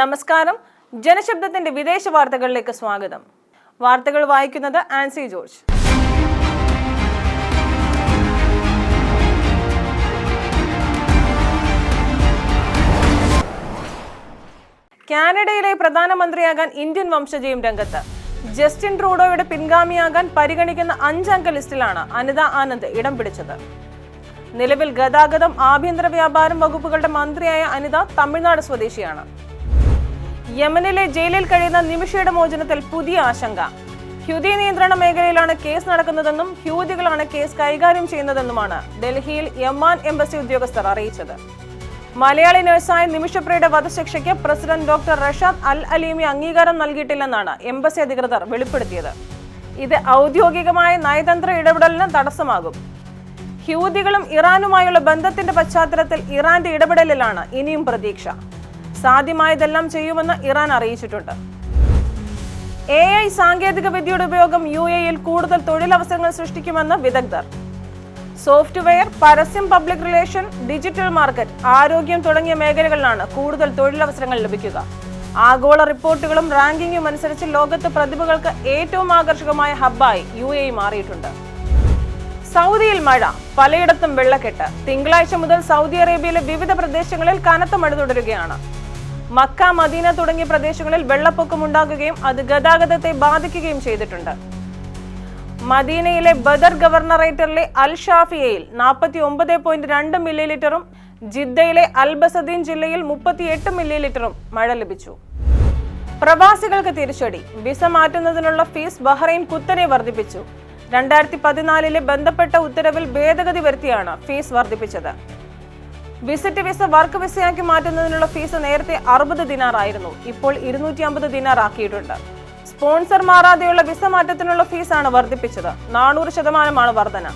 നമസ്കാരം. ജനശബ്ദത്തിന്റെ വിദേശ വാർത്തകളിലേക്ക് സ്വാഗതം. വാർത്തകൾ വായിക്കുന്നത് ആൻസി ജോർജ്. കാനഡയിലെ പ്രധാനമന്ത്രിയാകാൻ ഇന്ത്യൻ വംശജയും രംഗത്ത്. ജസ്റ്റിൻ ട്രൂഡോയുടെ പിൻഗാമിയാകാൻ പരിഗണിക്കുന്ന അഞ്ചംഗ ലിസ്റ്റിലാണ് അനിത ആനന്ദ് ഇടം പിടിച്ചത്. നിലവിൽ ഗതാഗതം ആഭ്യന്തര വ്യാപാരം വകുപ്പുകളുടെ മന്ത്രിയായ അനിത തമിഴ്നാട് സ്വദേശിയാണ്. യമനിലെ ജയിലിൽ കഴിയുന്ന നിമിഷയുടെ മോചനത്തിൽ പുതിയ ആശങ്ക. ഹ്യൂതി നിയന്ത്രണ മേഖലയിലാണ് കേസ് നടക്കുന്നതെന്നും ഹ്യൂതികളാണ് കേസ് കൈകാര്യം ചെയ്യുന്നതെന്നുമാണ് ഡൽഹിയിൽ യമാൻ എംബസി ഉദ്യോഗസ്ഥർ അറിയിച്ചത്. മലയാളി നഴ്സായ നിമിഷപ്രിയുടെ വധശിക്ഷയ്ക്ക് president doctor Rashad al Alimi അംഗീകാരം നൽകിയിട്ടില്ലെന്നാണ് എംബസി അധികൃതർ വെളിപ്പെടുത്തിയത്. ഇത് ഔദ്യോഗികമായ നയതന്ത്ര ഇടപെടലിന് തടസ്സമാകും. ഹ്യൂതികളും ഇറാനുമായുള്ള ബന്ധത്തിന്റെ പശ്ചാത്തലത്തിൽ ഇറാന്റെ ഇടപെടലിലാണ് ഇനിയും പ്രതീക്ഷ. സാധ്യമായതെല്ലാം ചെയ്യുമെന്ന് ഇറാൻ അറിയിച്ചിട്ടുണ്ട്. എ ഐ സാങ്കേതിക വിദ്യയുടെ ഉപയോഗം യു എയിൽ കൂടുതൽ തൊഴിലവസരങ്ങൾ സൃഷ്ടിക്കുമെന്ന് വിദഗ്ധർ. സോഫ്റ്റ്വെയർ പരസ്യം പബ്ലിക് റിലേഷൻ ഡിജിറ്റൽ മാർക്കറ്റ് ആരോഗ്യം തുടങ്ങിയ മേഖലകളിലാണ് കൂടുതൽ തൊഴിലവസരങ്ങൾ ലഭിക്കുക. ആഗോള റിപ്പോർട്ടുകളും റാങ്കിങ്ങും അനുസരിച്ച് ലോകത്ത് പ്രതിഭകൾക്ക് ഏറ്റവും ആകർഷകമായ ഹബ്ബായി യു എ മാറിയിട്ടുണ്ട്. സൗദിയിൽ മഴ പലയിടത്തും വെള്ളക്കെട്ട്. തിങ്കളാഴ്ച മുതൽ സൗദി അറേബ്യയിലെ വിവിധ പ്രദേശങ്ങളിൽ കനത്ത മഴ തുടരുകയാണ്. മക്ക മദീന തുടങ്ങിയ പ്രദേശങ്ങളിൽ വെള്ളപ്പൊക്കം ഉണ്ടാകുകയും അത് ഗതാഗതത്തെ ബാധിക്കുകയും ചെയ്തിട്ടുണ്ട്. മദീനയിലെ ബദർ ഗവർണറേറ്ററിലെ അൽ ഷാഫിയയിൽ നാൽപ്പത്തി ഒമ്പത് പോയിന്റ് രണ്ട് മില്ലി ലിറ്ററും ജിദ്ദയിലെ അൽ ബസദീൻ ജില്ലയിൽ മുപ്പത്തിയെട്ട് മില്ലി ലിറ്ററും മഴ ലഭിച്ചു. പ്രവാസികൾക്ക് തിരിച്ചടി വിസ മാറ്റുന്നതിനുള്ള ഫീസ് ബഹ്റൈൻ കുത്തനെ വർദ്ധിപ്പിച്ചു. രണ്ടായിരത്തി പതിനാലിലെ ബന്ധപ്പെട്ട ഉത്തരവിൽ ഭേദഗതി വരുത്തിയാണ് ഫീസ് വർദ്ധിപ്പിച്ചത്. വിസിറ്റ് വിസ വർക്ക് വിസയാക്കി മാറ്റുന്നതിനുള്ള ഫീസ് നേരത്തെ അറുപത് ദിനാറായിരുന്നു. ഇപ്പോൾ ഇരുന്നൂറ്റി അമ്പത് ദിനാറാക്കിയിട്ടുണ്ട്. Sponsor മാറാതെയുള്ള visa മാറ്റത്തിനുള്ള ഫീസാണ് വർദ്ധിപ്പിച്ചത്. നാനൂറ് ശതമാനമാണ് വർധന.